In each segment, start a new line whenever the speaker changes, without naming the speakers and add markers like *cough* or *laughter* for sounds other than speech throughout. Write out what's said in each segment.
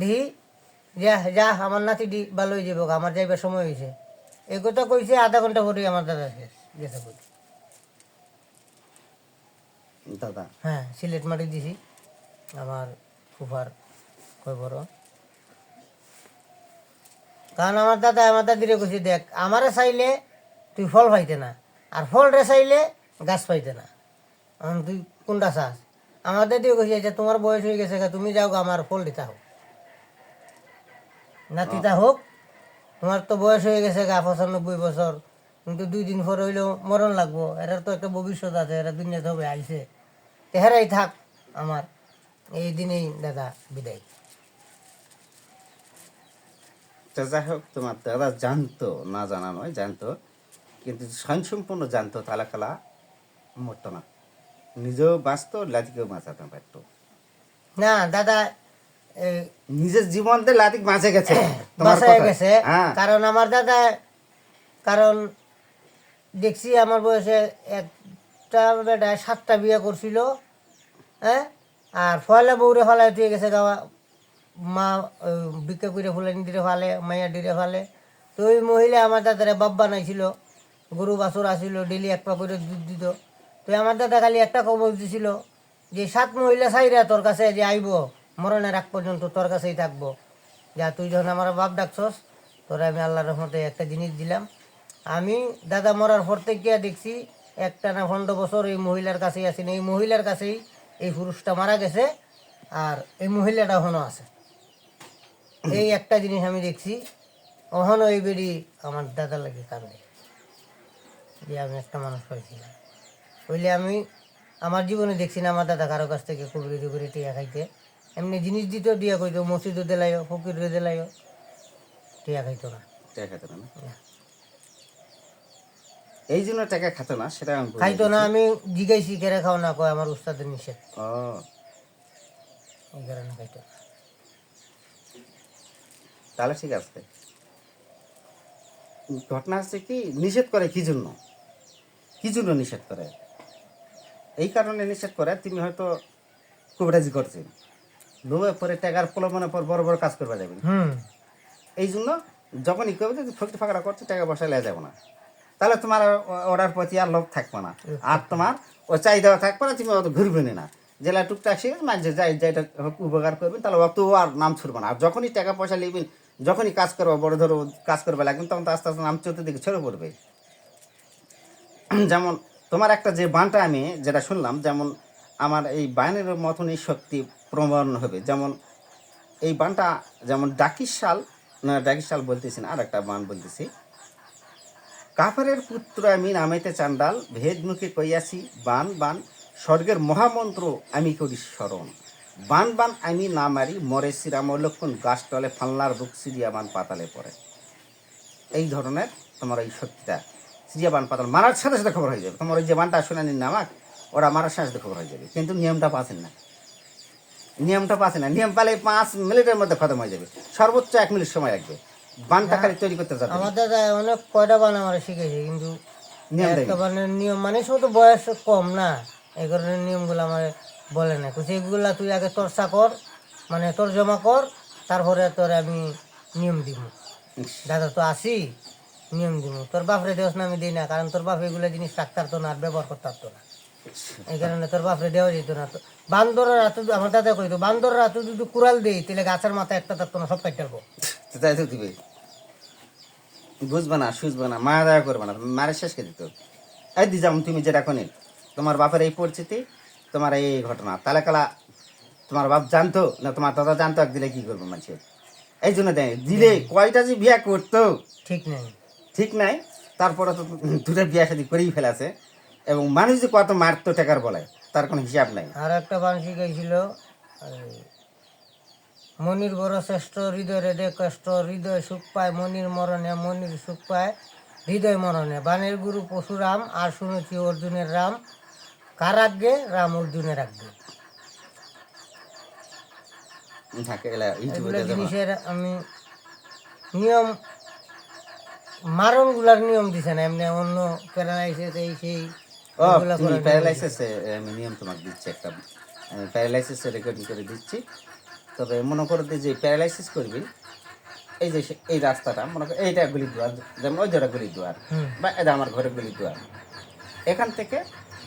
দিহি যা যা আমার নাতি দি ভালো হয়ে যাব আমার যাইবার সময় হয়েছে। এই কথা কইছে আধা ঘণ্টা পরে আমার দাদা শেষ গেছে কই
দাদা?
হ্যাঁ সিলেট মাটি দিছি আমার ফুফার কয় বড় কারণ আমার দাদা আমার দাদিরে কইছে দেখ আমারে চাইলে তুই ফল পাইতে না আর ফল রে চাইলে গাছ পাইতে না। তুই কোনটা চাস? আমার দাদিও কইছে যে তোমার বয়স হয়ে গেছে গা, তুমি যাও আমার ফল দিতা হোক নাতিটা হোক তোমার তো বয়স হয়ে গেছে গা পঁচানব্বই বছর। কিন্তু দুই দিন পর হইলেও মরণ লাগবো। এটার তো একটা ভবিষ্যৎ আছে এরা দুনিয়াতে হবে আইসে তেহারাই থাক আমার। এই দিনেই দাদা বিদায়।
তো যাই হোক তোমার দাদা জানতো না জানা নয় জানতো। কিন্তু স্বয়ংসম্পূর্ণ জানতো তাহলে খেলা মরতো না। নিজেও বাঁচতো লাতিকেও বাঁচাতে পারতো
না দাদা
নিজের জীবন দিয়ে লাতিক বাঁচে গেছে *coughs* কথায়।
গেছে।
হ্যাঁ।
কারণ আমার দাদা কারণ দেখছি আমার বয়সে একটা বেটা সাতটা বিয়ে করছিল হ্যাঁ? আর ফলে বউরে ফালাই তুই গেছে গাওয়া মা বিক্রি করে ফুলানি দিলে ফালে মাইয়া দিলে ফালে। তো ওই মহিলা আমার দাদারে বাপ বানাইছিল গরু বাছুর আসিল ডেলি এক পা করে দুধ দিত। তো আমার দাদা খালি একটা খবর দিছিল যে সাত মহিলা চাইরা তোর কাছে যে আইব। মরণের আগ পর্যন্ত তোর কাছেই থাকব। যা তুই যখন আমার বাপ ডাকছস, তোরা আমি আল্লাহর রহমতে একটা জিনিস দিলাম। আমি দাদা মরার পর থেকে দেখছি, একটা না পনেরো বছর এই মহিলার কাছেই আছেন এই মহিলার কাছেই এই পুরুষটা মারা গেছে আর এই মহিলাটা এখনও আছে। এই একটা জিনিস আমি দেখছি অহনো এই বেরি আমার দাদা লাগে কান্দে। যে আমি একটা মানুষ পাইছিলাম বললে আমি আমার জীবনে দেখছি না আমার দাদা কারও কাছ থেকে কুবরি টুকুরি টিয়া খাইতে। এমনি জিনিস দিতেও দিয়া কইতো মসজিদও দিলাইও ফকিরে দিলাইও টিয়া খাইতো না।
টাকা খেতো না এই জন্য টাকা খেতো না সেটা আমি
খাইতো না আমি জিগাইছি কেড়ে খাও না কয় আমার উস্তাদের নিষেধ।
ও।
এই কারণে খাইতো না।
তাহলে ঠিক আছে। ঘটনা হচ্ছে কি নিষেধ করে কি জন্য? কি জন্য নিষেধ করে? এই কারণে নিষেধ করে তুমি হয়তো কুবরাজি করছেন। লোভে পরে টাকার প্রলোভনের পর বড় বড় কাজ করবা যাবেন
হুম।
এই জন্য যখনই করবে যদি ফকটি ফাঁকড়া করছে টাকা পয়সা লেগে যাব না। তাহলে তোমার ওটার প্রতি আর লোভ থাকবে না। আর তোমার ও চাহিদা থাকবে না তুমি অত ঘুরবে না। জেলা টুকটাক শিখে মাঝে যাই যেটা হোক উপকার করবেন তাহলে অত আর নাম ছুটবে না। আর যখনই টাকা পয়সা নেবেন যখনই কাজ করব বড় ধরো কাজ করবে লাগবেন তখন তো আস্তে আস্তে নাম চতুর্দিকে ছড়ে পড়বে। যেমন তোমার একটা যে বানটা আমি যেটা শুনলাম যেমন আমার এই বানের মতনই শক্তি প্রমাণ হবে। যেমন এই বানটা, যেমন ডাকির শাল, না, ডাকির শাল বলতেছি না আর একটা বান বলতেছি। কাফারের পুত্র আমি নামাইতে চান্ডাল ভেদ মুখে কইয়াছি, বান বান, স্বর্গের মহামন্ত্র আমি করি স্মরণ। বান বান, আমি না মারি, মরে শ্রীরাম লক্ষণ গাছ তলে ফাল্লার বুক সিরিয়া বান পাতালে পড়ে। এই ধরনের তোমার এই শক্তিটা সিরিয়া বান পাতাল মারার সাথে সাথে খবর হয়ে যাবে। তোমার ওই যে বানটা শুনানি নামাক, ওরা মারার সাথে সাথে খবর হয়ে যাবে। কিন্তু নিয়মটা পাচ্ছেন না। নিয়মটা পাচ্ছে না। নিয়ম পালে পাঁচ মিনিটের মধ্যে খতম হয়ে যাবে। সর্বোচ্চ এক মিনিট সময় লাগবে। বানটা খালি তৈরি করতে যাবে।
আমার দাদা অনেক কয়টা বান আমার শিখেছে কিন্তু
নিয়ম
মানে শুধু তো বয়স কম না। এই কারণে নিয়মগুলো আমার বলে না এগুলা তুই আগে চর্চা কর মানে তোর জমা কর তারপরে তোর আমি নিয়ম দিব। দাদা তো আসি নিয়ম দিব। তোর বাপরে দেওয়াস না আমি দিই না কারণ তোর বাপ এগুলো জিনিস রাখতে পারতো না আর ব্যবহার করতে পারতো না। এই কারণে তোর বাপরে দেওয়া যেত না। তো বান্দরের রাতে আমার দাদা কইতো বান্দরের রাতে যদি কুড়াল দেই তাহলে গাছের মাথায় একটা থাকতো না সব কাটতে
তাই তো দিবে। বুঝবে না সুঝবে না মায়া দয়া করবে না মারে শেষকে দিত এই দি যেমন তুমি যেটা কোনে তোমার বাপের এই পরিস্থিতি তোমার এই ঘটনা। তাহলে কালা তোমার বাপ জানতো না তোমার দাদা জানতো এক দিলে কি করব মানুষের এই জন্য দেয় দিলে কয়টা যে বিয়া করতো?
ঠিক নাই।
ঠিক নাই তারপরে তো দুটো বিয়া শাদি করেই ফেলেছে। এবং মানুষ যে কত মারতো টাকার বলে তার কোনো হিসাব নাই।
আর একটা শিখাইছিল এই, মনির বড় শ্রেষ্ঠ হৃদয় রেদে কষ্ট হৃদয় সুখ পায় মনির মরণে মনির সুখ পায় হৃদয় মরণে। বানের গুরু পশুরাম আর শুনেছি অর্জুনের রাম কার আগে রাম অর্জুনের এগুলো জিনিসের আমি নিয়ম মারণগুলার নিয়ম দিছে না এমনি অন্য এই সেই নিয়ম
প্যারালাইসিস আমি নিয়ম তোমাকে দিচ্ছি একটা প্যারালাইসিস রেকর্ডিং করে দিচ্ছি। তবে মনে করো যে প্যারালাইসিস করবি এই যে এই রাস্তাটা মনে করো এইটা গলি দুয়ার যেমন ওই যেটা গলি দুয়ার বা এটা আমার ঘরে গলি দুয়ার। এখান থেকে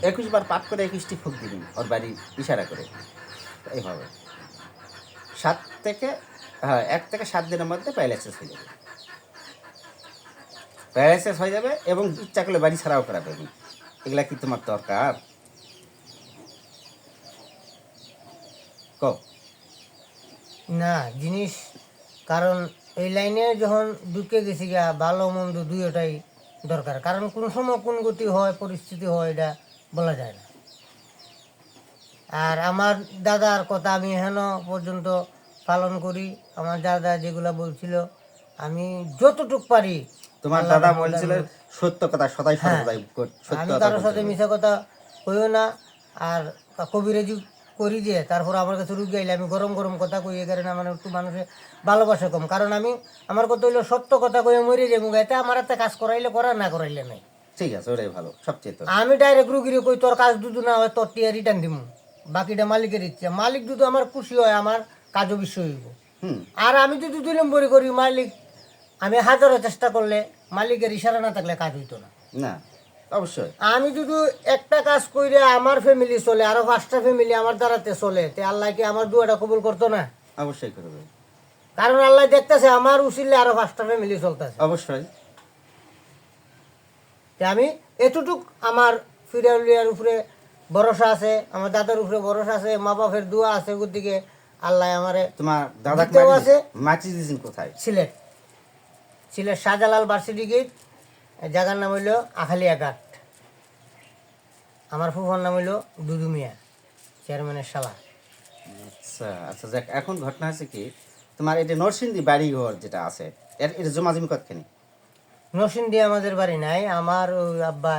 একুশ বার পাপ করে একুশটি ফুক দিবি ওর বাড়ি ইশারা করে। এইভাবে। সাত থেকে হ্যাঁ এক থেকে সাত দিনের মধ্যে প্যারালাইসিস হয়ে যাবে। প্যারালাইসিস হয়ে যাবে এবং ইচ্ছা করলে বাড়ি ছাড়াও করা পাবি। এগুলা কি তোমার দরকার?
না, জিনিস, কারণ এই লাইনে যখন ঢুকে গেছি গা, ভালো মন্দ দুইটাই দরকার। কারণ কোন সময় কোন গতি হয়, পরিস্থিতি হয়, এটা বলা যায় না। আর আমার দাদার কথা আমি হেন পর্যন্ত পালন করি। আমার দাদা যেগুলা বলছিল, আমি যতটুক পারি
তোমার দাদা বলছিল সত্য কথা সদাই
হ্যাঁ।
সর্বদাই সত্য
আমি
কথা
কারোর সাথে মিশা কথা কইও না আর কবিরাজি করি যে তারপর আমার কাছে রুগী আইলে আমি গরম গরম কথা কই এই কারণে আমার একটু মানুষের ভালোবাসা কম। কারণ আমি আমার কথা হইল সত্য কথা কয়ে মরে যাব এতে আমার একটা কাজ করাইলে করা না করাইলে নাই।
ঠিক আছে ওটাই ভালো সবচেয়ে
আমি ডাইরেক্ট রুগীরে কই তোর কাজ দুদু না হয় তোর টিয়া রিটার্ন দিমু। বাকিটা মালিকের ইচ্ছা। মালিক দুদু আমার খুশি হয় আমার কাজও বিশ্ব হইব।
হুম।
আর আমি যদি দুই নম্বরই করি মালিক আমি হাজারো চেষ্টা করলে মালিকের ইশারা না থাকলে কাজ হইতো না।
না অবশ্যই।
আমি যদি একটা কাজ কইরে আমার ফ্যামিলি চলে আরও পাঁচটা ফ্যামিলি আমার দ্বারাতে চলে তে আল্লাহ কি আমার দুয়াটা কবুল করতো না?
অবশ্যই করবে।
কারণ আল্লাহ দেখতেছে আমার উচিলে আরও পাঁচটা ফ্যামিলি চলতেছে।
অবশ্যই।
আমি এতটুক আমার ফিরাউলিয়ার উপরে ভরসা আছে আমার দাদার উপরে ভরসা আছে মা বাপের দোয়া আছে ওদিকে আল্লাহ আমারে
তোমার দাদা
আছে?
মাছি দিয়েছেন কোথায়?
সিলেট। সিলেট শাহজালাল ভার্সিটি গেট জায়গার নাম হইল আখালিয়া ঘাট। আমার ফুফার নাম হইল দুদু মিয়া চেয়ারম্যানের শালা।
আচ্ছা আচ্ছা যাক এখন ঘটনা আছে কি তোমার এটা নরসিংদী বাড়ি ঘর যেটা আছে এর এটা জমা জমি কতখানি?
নরসিংদী আমাদের বাড়ি নাই আমার ওই আব্বা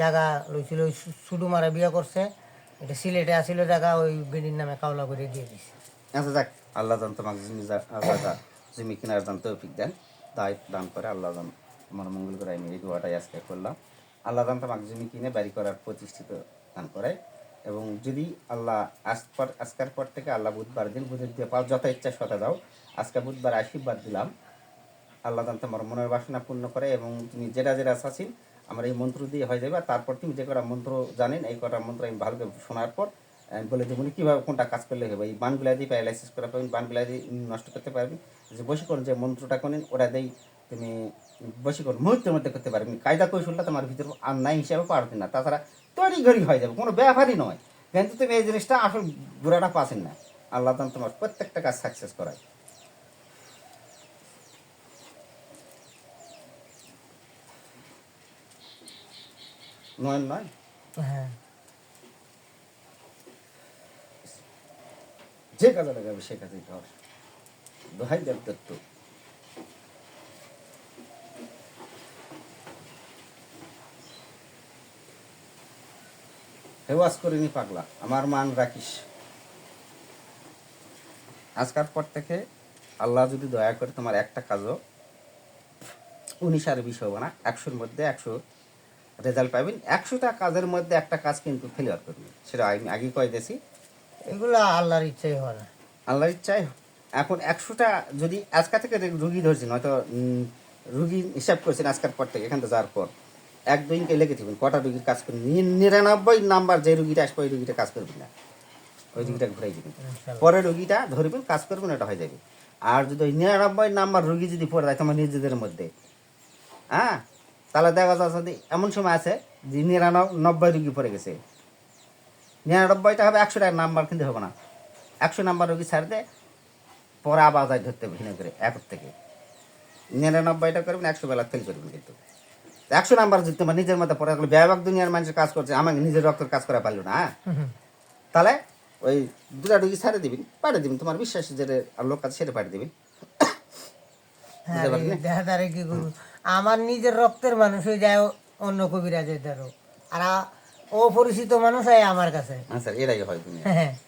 জায়গা লইছিল ওই সুডু মারা বিয়া করছে এটা সিলেটে আসিল জায়গা ওই বেডির নামে কাওলা করে দিয়ে দিছে।
আচ্ছা যাক আল্লাহ জান তোমাকে জমি কেনার দান তৌফিক দেন। দায় দান করে আল্লাহ আমার মঙ্গল করে আমি এই দোয়াটাই আজকে করলাম। আল্লাহ জান তোমাকে জমি কিনে বাড়ি করার প্রতিষ্ঠিত দান করে এবং যদি আল্লাহ আজপর আজকের পর থেকে আল্লাহ বুধবার দিন বুধের দিয়ে পাও যত ইচ্ছা শতা দাও। আজকে বুধবার আশীর্বাদ দিলাম। আল্লাহ দান তোমার মনের বাসনা পূর্ণ করে এবং তুমি যেটা যেটা চাচ্ছেন আমার এই মন্ত্র দিয়ে হয়ে যাবে। তারপর তুমি যে কটা মন্ত্র জানেন, এই কটা মন্ত্র আমি ভালো করে শোনার পর বলে দেবো কীভাবে কোনটা কাজ করলে হবে? এই বানগুলা দিয়ে প্যারালাইসিস করা বানগুলা দিয়ে নষ্ট করতে পারবেন যে বসীকরণ যে মন্ত্রটা করেন ওটা দেই তুমি বসীকরণ মুহূর্তের মধ্যে করতে পারবেন কায়দা কৌশলটা তোমার ভিতরে আর নাই হিসাবে পারবে না। তাছাড়া তৈরি ঘড়ি হয়ে যাবে, কোনো ব্যাপারই নয়। কিন্তু তুমি এই জিনিসটা আসল গুড়াটা পাচ্ছেন না। আল্লাহ তান তোমার প্রত্যেকটা কাজ সাকসেস করায়। নয় নয়?
হ্যাঁ।
যে কাজে লাগাবে সে কাজেই কর দোহাই দেব দত্ত হেওয়াজ করিনি পাগলা, আমার মান রাখিস। আজকার পর থেকে আল্লাহ যদি দয়া করে তোমার একটা কাজও উনিশ আর বিশ হবে না, একশোর মধ্যে একশো রেজাল্ট পাবেন একশোটা কাজের মধ্যে একটা কাজ কিন্তু ফেলিওর করবে। সেটা আমি আগে কয়ে দিয়েছি।
এগুলো আল্লাহর ইচ্ছাই হয় না।
আল্লাহর ইচ্ছায় এখন একশোটা যদি আজকা থেকে রুগী ধরছেন হয়তো রুগী হিসাব করছেন আজকার পর থেকে এখান থেকে যাওয়ার পর এক দুইকে লেগে থাকবেন কটা রুগীর কাজ করবেন? নিরানব্বই নাম্বার যে রুগীটা আসবে ওই রুগীটা কাজ করবেন না। ওই রুগীটা ঘুরাই দেবেন। পরে রুগীটা ধরবেন কাজ করবেন ওটা হয়ে যাবে। আর যদি ওই নিরানব্বই নাম্বার রুগী যদি পড়ে যায় তোমার নিজেদের মধ্যে হ্যাঁ? তাহলে দেখা যাচ্ছে এমন সময় আছে যে নিরানব্বই রুগী পড়ে গেছে। নিরানব্বইটা হবে একশো টাকার নাম্বার কিন্তু হবে না। একশো নাম্বার রোগী ছাড় দে পরে আবার যায় ধরতে ভিন্ন করে এক থেকে। নিরানব্বইটা করবেন একশো বেলা ফেল করবেন কিন্তু। একশো নাম্বার যদি তোমার নিজের মধ্যে পরে ব্যাপক দুনিয়ার মানুষের কাজ করছে আমাকে নিজের রক্তের কাজ করা পারল না হ্যাঁ? তাহলে ওই দুটা রুগী ছাড়ে দিবেন পাঠিয়ে দিবেন তোমার বিশ্বাস যে লোক কাছে সেটা পাঠিয়ে দিবেন
হ্যাঁ আমার নিজের রক্তের মানুষ হয়ে যায় অন্য কবিরাজের দ্বারও। আর অপরিচিত মানুষ হয় আমার কাছে।
হ্যাঁ স্যার এরাই হয় তুমি।
হ্যাঁ *laughs*